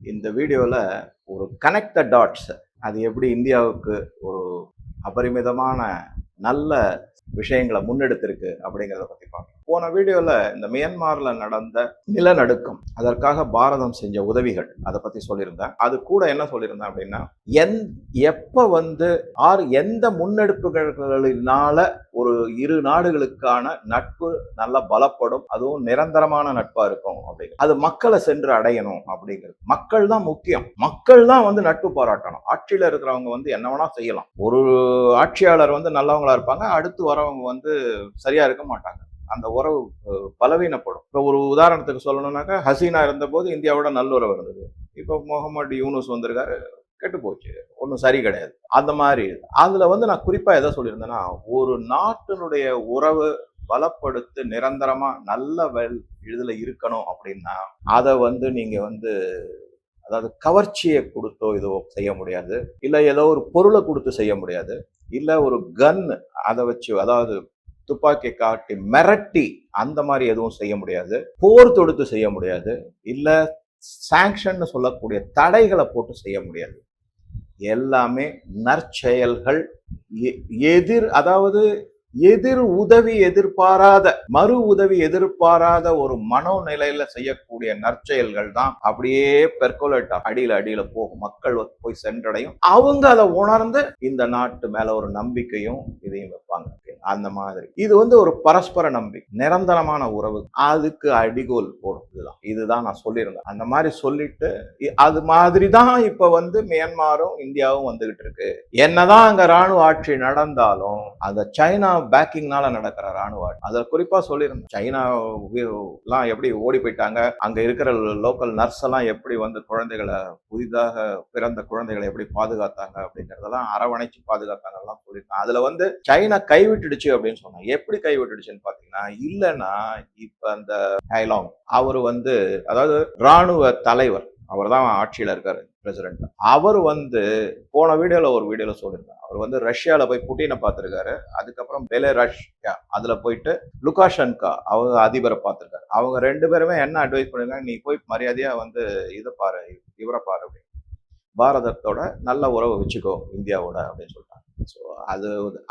இந்த வீடியோவில் ஒரு கனெக்ட் த டாட்ஸ் அது எப்படி இந்தியாவுக்கு ஒரு அபரிமிதமான நல்ல விஷயங்களை முன்னெடுத்திருக்கு அப்படிங்கிறத பற்றி பார்க்கலாம். போன வீடியோவில் இந்த மியான்மரில் நடந்த நிலநடுக்கம் அதற்காக பாரதம் செஞ்ச உதவிகள் அதை பற்றி சொல்லியிருந்தேன். அது கூட என்ன சொல்லியிருந்தேன் அப்படின்னா எந் எப்போ வந்து ஆறு எந்த முன்னெடுப்புகளினால ஒரு இரு நாடுகளுக்கான நட்பு நல்லா பலப்படும் அதுவும் நிரந்தரமான நட்பா இருக்கும் அப்படிங்கிற அது மக்களை சென்று அடையணும் அப்படிங்கிறது மக்கள் தான் முக்கியம். மக்கள் தான் வந்து நட்பு பாராட்டணும். ஆட்சியில இருக்கிறவங்க வந்து என்ன வேணா செய்யலாம். ஒரு ஆட்சியாளர் வந்து நல்லவங்களா இருப்பாங்க அடுத்து வரவங்க வந்து சரியா இருக்க மாட்டாங்க. அந்த உறவு பலவீனப்படும். இப்போ ஒரு உதாரணத்துக்கு சொல்லணும்னாக்கா ஹசீனா இருந்தபோது இந்தியாவோட நல்லுறவு இருந்தது. இப்போ முகமது யூனுஸ் வந்திருக்காரு கெட்டு போச்சு. ஒன்றும் சரி கிடையாது. அந்த மாதிரி. அதில் வந்து நான் குறிப்பாக எதை சொல்லியிருந்தேன்னா ஒரு நாட்டினுடைய உறவு பலப்படுத்து நிரந்தரமாக நல்ல வெல் இதில் இருக்கணும் அப்படின்னா அதை வந்து நீங்கள் வந்து அதாவது கவர்ச்சியை கொடுத்தோ இதோ செய்ய முடியாது. இல்லை ஏதோ ஒரு பொருளை கொடுத்து செய்ய முடியாது. இல்லை ஒரு கன் அதை வச்சு அதாவது துப்பாக்கி காட்டி மிரட்டி அந்த மாதிரி எதுவும் செய்ய முடியாது. போர் தொடுத்து செய்ய முடியாது. இல்லை சாங்ஷன் சொல்லக்கூடிய தடைகளை போட்டு செய்ய முடியாது. எல்லாமே நற்செயல்கள். எ- எதிர் அதாவது எதிர் உதவி எதிர்பாராத மறு உதவி எதிர்பாராத ஒரு மனோநிலையில செய்யக்கூடிய நற்செயல்கள் தான் அப்படியே பெர்கோலேட் அடியில அடியில போகும். மக்கள் போய் சென்றடையும். அவங்க அதை உணர்ந்து இந்த நாட்டு மேல ஒரு நம்பிக்கையும் இதையும் வைப்பாங்க. அந்த மாதிரி. இது வந்து ஒரு பரஸ்பர நம்பிக்கை நிரந்தரமான உறவு. அதுக்கு அடிகோல் போடும். இதுதான். இதுதான் நான் சொல்லியிருந்தேன். அந்த மாதிரி சொல்லிட்டு இ- அது மாதிரி தான் இப்ப வந்து மியான்மாரும் இந்தியாவும் வந்துகிட்டு இருக்கு. என்னதான் அங்க ராணுவ ஆட்சி நடந்தாலும் அந்த சைனா பேக்கிங்னால நடக்கிற ராணுவ ஆட்சி. அதுல குறிப்பா சொல்லியிருந்தேன். சைனா எல்லாம் எப்படி ஓடி போயிட்டாங்க? அங்க இருக்கிற லோக்கல் நர்ஸ் எல்லாம் எப்படி வந்து குழந்தைகளை புதிதாக பிறந்த குழந்தைகளை எப்படி பாதுகாத்தாங்க அப்படிங்கறதெல்லாம் அரவணைச்சு பாதுகாத்தாங்க எல்லாம் சொல்லியிருக்காங்க அதுல வந்து சைனா கைவிட்டுடுச்சு. அப்படின்னு சொன்னாங்க எப்படி கைவிட்டுடுச்சுன்னு பாத்தீங்கன்னா இல்லைன்னா இப்ப அந்த ஹைலாங் அவர் வந்து அதாவது ராணுவ தலைவர் அவர் தான் ஆட்சியில் இருக்காரு பிரசிடென்ட் அவர் வந்து போன வீடியோல ஒரு வீடியோல சொல்லியிருந்தார். அவர் வந்து ரஷ்யால போய் புட்டினை பார்த்திருக்காரு. அதுக்கப்புறம் பெலேரஷ்யா அதுல போயிட்டு லுகாஷன்கா அவங்க அதிபரை பார்த்திருக்காரு. அவங்க ரெண்டு பேருமே என்ன அட்வைஸ் பண்ணிருக்காங்க நீ போய் மரியாதையா வந்து இதை பாரு இவரை பாரு அப்படின்னு. பாரதத்தோட நல்ல உறவை வச்சுக்கோ இந்தியாவோட அப்படின்னு சொல்லிட்டாங்க. ஸோ அது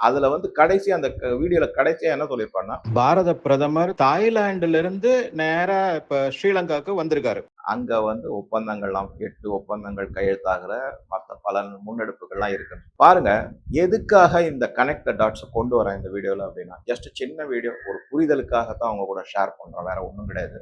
அதுல வந்து கடைசி அந்த வீடியோல கடைசியா என்ன சொல்லியிருப்பாங்கன்னா பாரத பிரதமர் தாய்லாந்துல இருந்து நேரா இப்ப ஸ்ரீலங்காவுக்கு வந்திருக்காரு. அங்க வந்து ஒப்பந்தங்கள்லாம் எட்டு ஒப்பந்தங்கள் கையெழுத்தாகிற மற்ற பல முன்னெடுப்புகள்லாம் இருக்கு பாருங்க எதுக்காக இந்த கனெக்ட் டாட்ஸ் கொண்டு வரேன் இந்த வீடியோல அப்படின்னா ஜஸ்ட் சின்ன வீடியோ ஒரு புரிதலுக்காக தான் அவங்க கூட ஷேர் பண்றோம் வேற ஒன்றும் கிடையாது.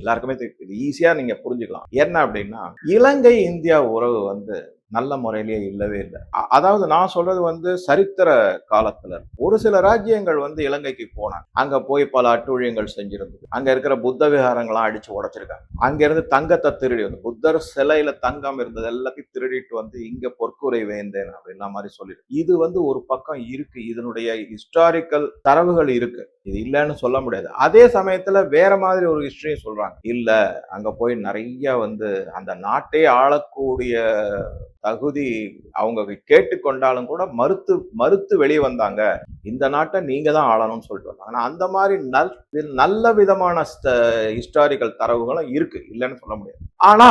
எல்லாருக்குமே. இது ஈஸியா நீங்க புரிஞ்சுக்கலாம். என்ன அப்படின்னா இலங்கை இந்தியா உறவு வந்து நல்ல முறையிலேயே இல்லவே இல்லை. அதாவது நான் சொல்றது வந்து சரித்திர காலத்துல. ஒரு சில ராஜ்யங்கள் வந்து இலங்கைக்கு போனாங்க. அங்க போய் பல அட்டூழியங்கள் செஞ்சிருந்தது. அங்க இருக்கிற புத்த விகாரங்கள்லாம் அடிச்சு உடைச்சிருக்காங்க. அங்க இருந்து தங்கத்தை திருடி வந்து புத்தர் சிலையில தங்கம் இருந்தது எல்லாத்தையும் திருடிட்டு வந்து இங்க பொற்குறை வேந்தேன் அப்படின்ற மாதிரி சொல்லிடு இது வந்து ஒரு பக்கம் இருக்கு. இதனுடைய ஹிஸ்டாரிக்கல் தரவுகள் இருக்கு. இது இல்லைன்னு சொல்ல முடியாது. அதே சமயத்துல வேற மாதிரி ஒரு ஹிஸ்டரியும் சொல்றாங்க. இல்ல அங்க போய் நிறைய வந்து அந்த நாட்டை ஆளக்கூடிய தகுதி அவங்க கேட்டுக்கொண்டாலும் கூட மறுத்து மறுத்து வெளியே வந்தாங்க. இந்த நாட்டை நீங்க தான் ஆளணும்னு சொல்லிட்டு வந்தாங்க. ஆனா அந்த மாதிரி நல் நல்ல விதமான ஹிஸ்டாரிக்கல் தரவுகளும் இருக்கு. இல்லைன்னு சொல்ல முடியாது. ஆனா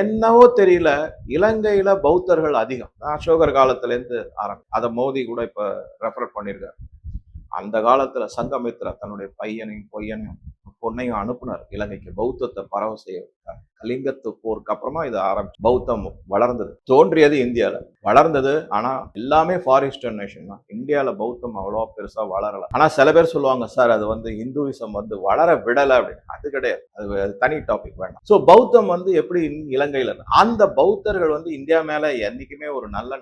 என்னவோ தெரியல இலங்கையில பௌத்தர்கள் அதிகம். அசோகர் காலத்துல இருந்து ஆரம்பி. அதை மோதி கூட இப்ப ரெஃபர் பண்ணியிருக்காரு. அந்த காலத்துல சங்கமித்ரா தன்னுடைய பையனையும் பொய்யனையும் பொண்ணையும் அனுப்புனார். இலங்கைக்கு பௌத்தத்தை பரவ செய்ய கலிங்கத்து போருக்கு அப்புறமா இது ஆரம்பிச்சு பௌத்தம் வளர்ந்தது. தோன்றியது இந்தியாவில் வளர்ந்தது ஆனா எல்லாமே ஃபாரிஸ்டர் நேஷன் தான். இந்தியாவில் பௌத்தம் அவ்வளவா பெருசா வளரல. ஆனா சில பேர் சொல்லுவாங்க சார் அது வந்து இந்துவிசம் வந்து வளர விடல அப்படின்னு. அது கிடையாது. அது தனி டாபிக் வேண்டாம். ஸோ பௌத்தம் வந்து எப்படி இந்~ இலங்கையில அந்த பௌத்தர்கள் வந்து இந்தியா மேல என்னைக்குமே ஒரு நல்ல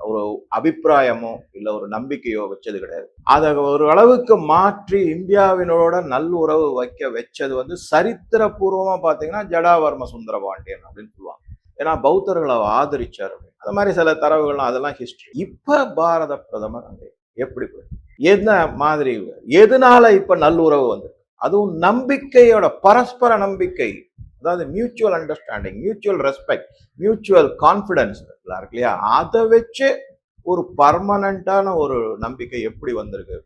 ஒரு அபிப்பிராயமோ இல்லை ஒரு நம்பிக்கையோ வச்சது கிடையாது. அதை ஒரு அளவுக்கு மாற்றி இந்தியாவினோட நல்ல ஒரு உறவு வைக்க வச்சது வந்து சரித்திரபூர்வமாக பார்த்தீங்கன்னா ஜடாவர்ம சுந்தரபாண்டியன் அப்படின்னு சொல்லுவாங்க. ஏன்னா பௌத்தர்களை அவர் ஆதரிச்சார் அப்படின்னு. அது மாதிரி சில தரவுகள்லாம் அதெல்லாம் ஹிஸ்ட்ரி இப்போ பாரத பிரதமர் எப்படி என்ன மாதிரி எதனால இப்போ நல்லுறவு வந்து அதுவும் நம்பிக்கையோட பரஸ்பர நம்பிக்கை. அதாவது mutual understanding mutual respect mutual confidence இருக்கு இல்லையா? அதை வச்சு ஒரு பர்மனண்ட்டான ஒரு நம்பிக்கை எப்படி வந்திருக்கு?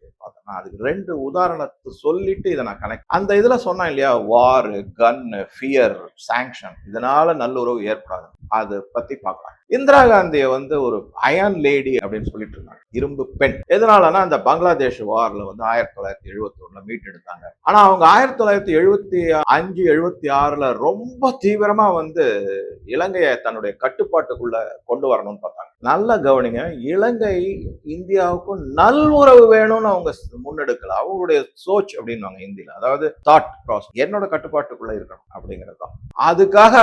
நான் அதுக்கு ரெண்டு உதாரணத்தை சொல்லிட்டு இதை நான் கனெக்ட் அந்த இதுல சொன்னேன் இல்லையா? வார் கன் ஃபியர் சாங்ஷன் இதனால நல்லுறவு ஏற்படாது. அதை பத்தி பார்க்கலாம். இந்திரா காந்தியை வந்து ஒரு அயன் லேடி அப்படின்னு சொல்லிட்டு இருந்தாங்க. இரும்பு பெண். எதனாலனா அந்த பங்களாதேஷ் வார்ல வந்து ஆயிரத்தி தொள்ளாயிரத்தி எழுபத்தி ஒண்ணுல மீட்டெடுத்தாங்க ஆனா அவங்க ஆயிரத்தி தொள்ளாயிரத்தி எழுபத்தி அஞ்சு எழுபத்தி ஆறுல ரொம்ப தீவிரமா வந்து இலங்கையை தன்னுடைய கட்டுப்பாட்டுக்குள்ள கொண்டு வரணும்னு பார்த்தாங்க. நல்லா கவனிங்க இலங்கை இந்தியாவுக்கும் நல்உறவு வேணும்னு அவங்க முன்னெடுக்கல. அவங்களுடைய சோச் அப்படின்னுவாங்க இந்தியில அதாவது தாட் ப்ராசஸ் என்னோட கட்டுப்பாட்டுக்குள்ள இருக்கணும் அப்படிங்கிறது தான். அதுக்காக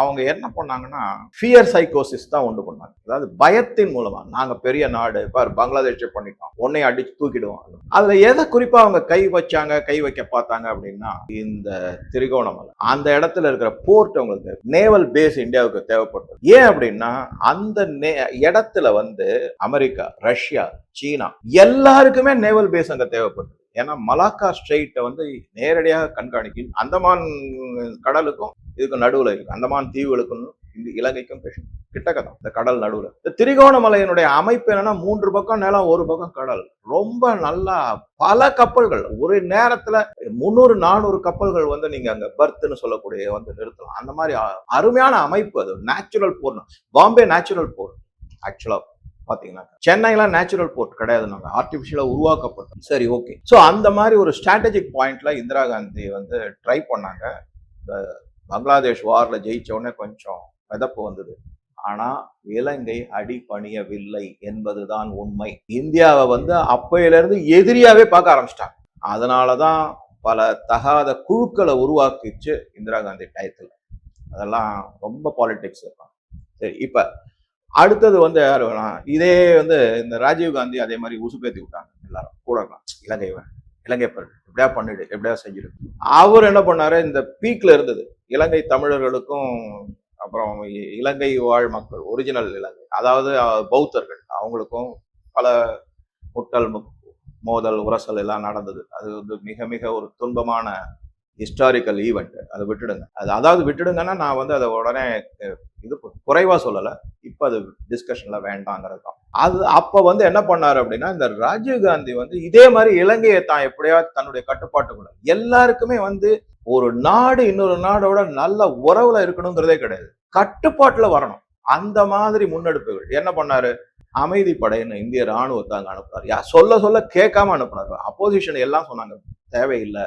அவங்க என்ன பண்ணாங்கன்னா ஃபியர் சைக்கோசிஸ் தான் உண்டு பண்ணாங்க. அதாவது பயத்தின் மூலமாக நாங்கள் பெரிய நாடு பார் பங்களாதேஷை பண்ணிட்டோம். உன்னை அடிச்சு தூக்கிடுவோம். அதில் எதை குறிப்பாக அவங்க கை வச்சாங்க கை வைக்க பார்த்தாங்க அப்படின்னா இந்த திரிகோணமலை அந்த இடத்துல இருக்கிற போர்ட் அவங்களுக்கு நேவல் பேஸ் இந்தியாவுக்கு தேவைப்பட்டது. ஏன் அப்படின்னா அந்த நே- இடத்துல வந்து அமெரிக்கா ரஷ்யா சீனா எல்லாருக்குமே நேவல் பேஸ் அங்கே தேவைப்பட்டது. ஏன்னா மலாக்கா ஸ்ட்ரெயிட்டை வந்து நேரடியாக கண்காணிக்கும். அந்தமான் கடலுக்கும் இதுக்கும் நடுவில் இருக்கு. அந்தமான் தீவுகளுக்கும் இந்த இலங்கைக்கும் கிட்ட- கிட்டக்க தான் இந்த கடல் நடுவுல. இந்த திரிகோணமலையினுடைய அமைப்பு என்னன்னா மூன்று பக்கம் நிலம் ஒரு பக்கம் கடல். ரொம்ப நல்லா பல கப்பல்கள். ஒரு நேரத்துல முந்நூறு நானூறு கப்பல்கள் வந்து நீங்க அங்க பர்த்னு சொல்லக்கூடிய வந்து நிறுத்தலாம். அந்த மாதிரி அ- அருமையான அமைப்பு அது. Natural port Bombay natural port ஆக்சுவலா பாத்தீங்கன்னா. சென்னையில நேச்சுரல் போர்ட் கிடையாது நாங்க ஆர்டிபிஷியலா உருவாக்கப்பட்டோம் சரி ஓகே ஸோ அந்த மாதிரி ஒரு ஸ்ட்ராட்டஜிக் பாயிண்ட்ல இந்திரா காந்தி வந்து ட்ரை பண்ணாங்க. இந்த பங்களாதேஷ் வார்ல ஜெயிச்ச உடனே கொஞ்சம் மிதப்பு வந்தது. ஆனா இலங்கை அடி பணியவில்லை என்பதுதான் உண்மை. இந்தியாவை வந்து அப்பையிலிருந்து எதிரியாவே பார்க்க ஆரம்பிச்சிட்டாங்க. அதனாலதான் பல தகாத குழுக்களை உருவாக்கிச்சு இந்திரா காந்தி டயத்தில். அதெல்லாம் ரொம்ப பாலிடிக்ஸ் இருக்கும். சரி இப்போ அடுத்தது வந்து யார் வேணாம் இதே வந்து இந்த ராஜீவ் காந்தி அதே மாதிரி உசுப்பேத்தி விட்டாங்க எல்லாரும். கூட இருக்கலாம். இலங்கை இலங்கை எப்படியா பண்ணிடு எப்படியா செஞ்சிடு. அவர் என்ன பண்ணாரு? இந்த பீக்ல இருந்தது. இலங்கை தமிழர்களுக்கும் அப்புறம் இ- இலங்கை வாழ் மக்கள் ஒரிஜினல் இலங்கை. அதாவது பௌத்தர்கள். அவங்களுக்கும் பல முட்டல் மோதல் உரசல் எல்லாம் நடந்தது. அது வந்து மிக மிக ஒரு துன்பமான ஹிஸ்டாரிக்கல் ஈவெண்ட் அதை விட்டுடுங்க. அது அதாவது விட்டுடுங்கன்னா நான் வந்து அதை உடனே இது குறைவாக சொல்லலை. இப்போ அது டிஸ்கஷனில் வேண்டாங்கிறது தான். அது அப்போ வந்து என்ன பண்ணார் அப்படின்னா இந்த ராஜீவ் காந்தி வந்து இதே மாதிரி இலங்கையை தான் எப்படியாவது தன்னுடைய கட்டுப்பாட்டுக்குள்ள. எல்லாருக்குமே வந்து ஒரு நாடு இன்னொரு நாடோட நல்ல உறவுல இருக்கணுங்கிறதே கிடையாது. கட்டுப்பாட்டுல வரணும். அந்த மாதிரி முன்னெடுப்புகள். என்ன பண்ணாரு? அமைதி படையின்னு இந்திய ராணுவத்தை அங்க அனுப்புனாரு. சொல்ல சொல்ல கேட்காம அனுப்புனாரு. அப்போசிஷன் எல்லாம் சொன்னாங்க. தேவையில்லை.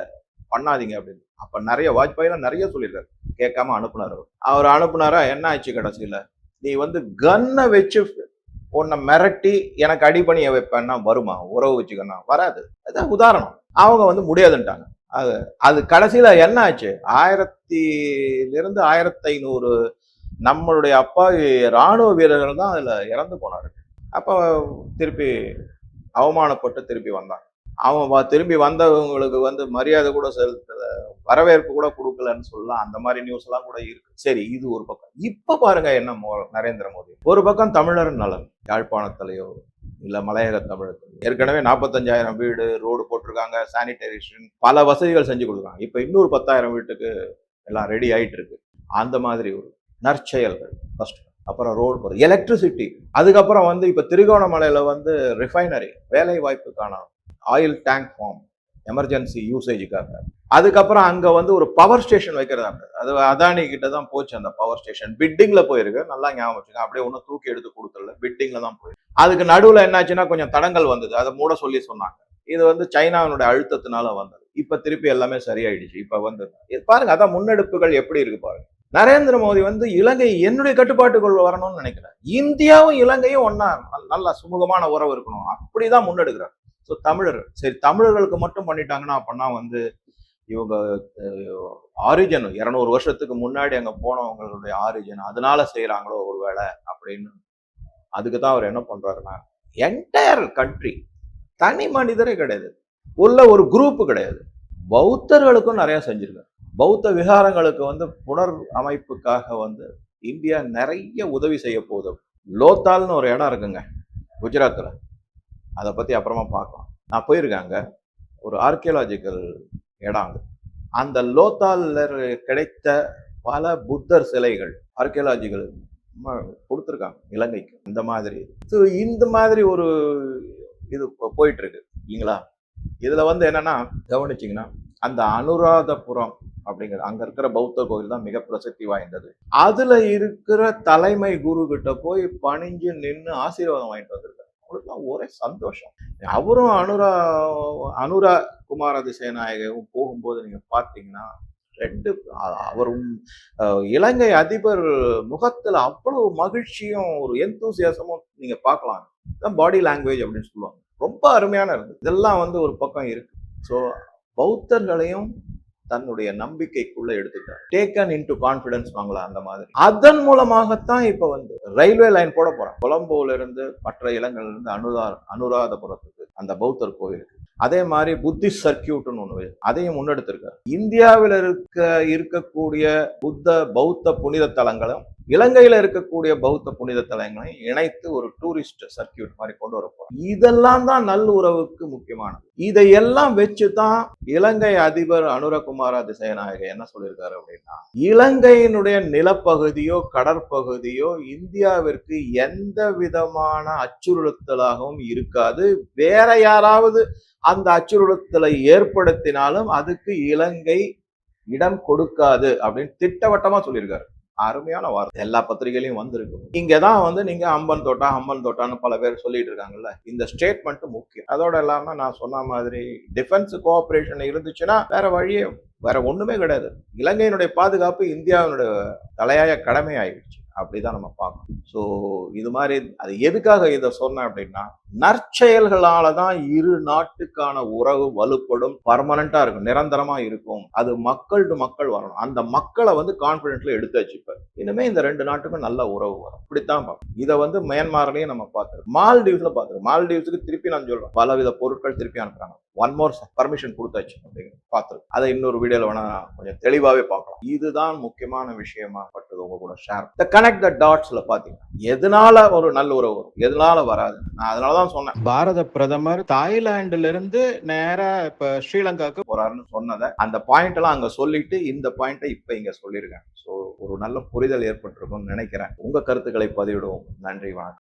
பண்ணாதீங்க அப்படின்னு. அப்ப நிறைய வாஜ்பாயெல்லாம் நிறைய சொல்லியிருக்காரு. கேட்காம அனுப்புனாரு அவர். அனுப்புனாரா? என்ன ஆச்சு கடைசியில? நீ வந்து கன்னை வச்சு உன்னை மிரட்டி எனக்கு அடிபணிய வைப்பேன்னா வருமா? உறவு வச்சுக்கணும் வராது. அதான் உதாரணம். அவங்க வந்து முடியாதுன்ட்டாங்க. அது அது கடைசியில் என்ன ஆச்சு ஆயிரத்திலிருந்து ஆயிரத்தி ஐநூறு நம்மளுடைய அப்பா ராணுவ வீரர்கள் தான் அதில் இறந்து போனார். அப்போ திருப்பி அவமானப்பட்டு திருப்பி வந்தாங்க. அவன் திரும்பி வந்தவங்களுக்கு வந்து மரியாதை கூட செலுத்தல வரவேற்பு கூட கொடுக்கலன்னு சொல்லலாம். அந்த மாதிரி நியூஸ் எல்லாம் கூட இருக்கு. சரி இது ஒரு பக்கம். இப்ப பாருங்க என்ன மோ- நரேந்திர மோடி. ஒரு பக்கம் தமிழர் நலன் யாழ்ப்பாணத்திலேயோ இல்லை மலையக தமிழர்கள் ஏற்கனவே நாற்பத்தஞ்சாயிரம் வீடு ரோடு போட்டிருக்காங்க சானிடைசேஷன் பல வசதிகள் செஞ்சு கொடுக்குறாங்க. இப்போ இன்னொரு பத்தாயிரம் வீட்டுக்கு எல்லாம் ரெடி ஆகிட்டு இருக்கு அந்த மாதிரி ஒரு நற்செயல்கள் ஃபர்ஸ்ட் அப்புறம் ரோடு போடுறது எலக்ட்ரிசிட்டி அதுக்கப்புறம் வந்து இப்போ திருகோணமலையில் வந்து ரிஃபைனரி வேலை வாய்ப்புக்கான ஆயில் டேங்க் ஃபார்ம் எமர்ஜென்சி யூசேஜுக்காக அதுக்கப்புறம் அங்கே வந்து ஒரு பவர் ஸ்டேஷன் வைக்கிறதாங்க அது அதானி கிட்ட தான் போச்சு அந்த பவர் ஸ்டேஷன் பிட்டிங்கில் போயிருக்கு. நல்லா ஞாபகம் வச்சுங்க அப்படியே ஒன்றும் தூக்கி எடுத்து கொடுத்துல பிட்டிங்கில் தான் போயிருக்கு. அதுக்கு நடுவில் என்னாச்சுன்னா கொஞ்சம் தடங்கள் வந்தது. அதை மூட சொல்லி சொன்னாங்க. இது வந்து சைனாவினுடைய அழுத்தத்தினால வந்தது. இப்போ திருப்பி எல்லாமே சரியாயிடுச்சு. இப்போ வந்து இது பாருங்க அதான் முன்னெடுப்புகள் எப்படி இருக்கு பாருங்க. நரேந்திர மோடி வந்து இலங்கை என்னுடைய கட்டுப்பாட்டுக்குள் வரணும்னு நினைக்கிறார். இந்தியாவும் இலங்கையும் ஒன்னா நல்ல சுமூகமான உறவு இருக்கணும். அப்படிதான் முன்னெடுக்கிறார். ஸோ தமிழர் சரி தமிழர்களுக்கு மட்டும் பண்ணிட்டாங்கன்னா அப்படின்னா வந்து இவங்க ஆரிஜன் இரநூறு வருஷத்துக்கு முன்னாடி அங்கே போனவங்களுடைய ஆரிஜன் அதனால ஒரு வேலை அப்படின்னு அதுக்கு தான் அவர் என்ன பண்ணுறாருன்னா என்டையர் கண்ட்ரி தனி மனிதரே கிடையாது. உள்ள ஒரு குரூப் கிடையாது. பௌத்தர்களுக்கும் நிறையா செஞ்சிருக்காரு. பௌத்த விகாரங்களுக்கு வந்து புனர் அமைப்புக்காக வந்து இந்தியா நிறைய உதவி செய்ய போகுது. லோத்தால்னு ஒரு இடம் இருக்குங்க குஜராத்தில் அதை பற்றி அப்புறமா பார்க்கலாம் நான் போயிருக்காங்க ஒரு ஆர்கியலாஜிக்கல் இடம் அந்த லோத்தாலில் கிடைத்த பல புத்தர் சிலைகள் ஆர்கியலாஜிக்கல் கொடுத்துருக்காங்க. இலங்கைக்கு. இந்த மாதிரி. ஸோ இந்த மாதிரி ஒரு இது போ- போயிட்டு இருக்கு இல்லைங்களா? இதில் வந்து என்னன்னா கவனிச்சிங்கன்னா அந்த அனுராதபுரம் அப்படிங்கிறது அங்கே இருக்கிற பௌத்த கோயில் தான் மிக பிரசித்தி வாய்ந்தது. அதில் இருக்கிற தலைமை குரு கிட்ட போய் பணிஞ்சு நின்று ஆசீர்வாதம் வாங்கிட்டு வந்திருக்காரு. அவருக்குலாம் ஒரே சந்தோஷம். அவரும் அனுரா அனுரா குமார திசைநாயகவும் போகும்போது நீங்க பார்த்தீங்கன்னா ரெண்டு அவரும் இலங்கை அதிபர் முகத்துல அவ்வளவு மகிழ்ச்சியும் ஒரு எந்தூசியாசமும் நீங்க பார்க்கலாம். பாடி லாங்குவேஜ் அப்படின்னு சொல்லுவாங்க. ரொம்ப அருமையான இருந்தது. இதெல்லாம் வந்து ஒரு பக்கம் இருக்கு. ஸோ பௌத்தர்களையும் தன்னுடைய நம்பிக்கைக்குள்ள எடுத்துட்டார் டேக்கன் இன்டு கான்பிடன்ஸ் வாங்கலாம் அந்த மாதிரி. அதன் மூலமாகத்தான் இப்ப வந்து ரயில்வே லைன் போட போறான். கொலம்போல இருந்து மற்ற இடங்கள்ல இருந்து அனுரா அனுராதபுரத்துக்கு அந்த பௌத்தர் கோயிலுக்கு. அதே மாதிரி புத்தி சர்க்கியூட்னு ஒன்று அதையும் முன்னெடுத்திருக்காரு. இந்தியாவில் இருக்க இருக்கக்கூடிய புத்த பௌத்த புனித தலங்களும் இலங்கையில் இருக்கக்கூடிய பௌத்த புனித தலங்களையும் இணைத்து ஒரு டூரிஸ்ட் சர்க்கியூட் மாதிரி கொண்டு வரப்போம் இதெல்லாம் தான் நல்லுறவுக்கு முக்கியமானது. இதையெல்லாம் வச்சு தான் இலங்கை அதிபர் அனுரகுமார திசைநாயகர் என்ன சொல்லியிருக்காரு அப்படின்னா இலங்கையினுடைய நிலப்பகுதியோ கடற்பகுதியோ இந்தியாவிற்கு எந்த விதமான அச்சுறுத்தலாகவும் இருக்காது. வேற யாராவது அந்த அச்சுறுத்தலை ஏற்படுத்தினாலும் அதுக்கு இலங்கை இடம் கொடுக்காது அப்படின்னு திட்டவட்டமா சொல்லியிருக்காரு. அருமையான வார்த்தை. எல்லா பத்திரிகையிலையும் வந்திருக்கு. இங்கதான் வந்து நீங்க அம்பன் தோட்டா அம்பன் தோட்டான்னு பல பேர் சொல்லிட்டு இருக்காங்கல்ல. இந்த ஸ்டேட்மெண்ட் முக்கியம். அதோட இல்லாம நான் சொன்ன மாதிரி டிஃபென்ஸ் கோஆபரேஷன் இருந்துச்சுன்னா வேற வழியே வேற ஒண்ணுமே கிடையாது. இலங்கையினுடைய பாதுகாப்பு இந்தியாவினுடைய தலையாய கடமை ஆயிடுச்சு அப்படிதான் நம்ம பார்க்கணும். ஸோ இது மாதிரி அது எதுக்காக இதை சொன்னேன் அப்படின்னா நற்செயல்களால தான் இரு நாட்டுக்கான உறவு வலுப்படும் பர்மனண்டா இருக்கும் நிரந்தரமா இருக்கும். அது மக்கள் டு மக்கள் வரணும். அந்த மக்களை வந்து கான்பிடென்ட்ல எடுத்து வச்சுப்பார். இனிமே இந்த ரெண்டு நாட்டுக்கும் நல்ல உறவு வரும். இப்படித்தான் பார்க்கணும் இதை வந்து மியான்மர்லயும் நம்ம பார்த்துருக்கோம். மால்டீவ்ஸ்ல பார்த்துருக்கோம். மால்டீவ்ஸுக்கு திருப்பி நான் சொல்றேன். பலவித பொருட்கள் திருப்பி அனுப்புறாங்க. ஒன் மோர் பர்மிஷன் கொடுத்தாச்சு அப்படின்னு பார்த்துருக்கோம். அதை இன்னொரு வீடியோல வேணா கொஞ்சம் தெளிவாவே பார்க்கலாம். இதுதான் முக்கியமான விஷயமா பட்டது உங்க கூட ஷேர் த கனெக்ட் த டாட்ஸில் பார்த்தீங்கன்னா எதனால ஒரு நல்ல உறவு வரும்? எதனால வராது? நான் அதனாலதான் சொன்னேன். பாரத பிரதமர் தாய்லாந்துல இருந்து நேரா இப்ப ஸ்ரீலங்காக்கு போறாருன்னு சொன்னதை அந்த பாயிண்ட் எல்லாம் அங்க சொல்லிட்டு இந்த பாயிண்ட்டை இப்ப இங்க சொல்லியிருக்கேன் சோ ஒரு நல்ல புரிதல் ஏற்பட்டிருக்கும்னு நினைக்கிறேன். உங்க கருத்துக்களை பதிவிடுவோம். நன்றி வணக்கம்.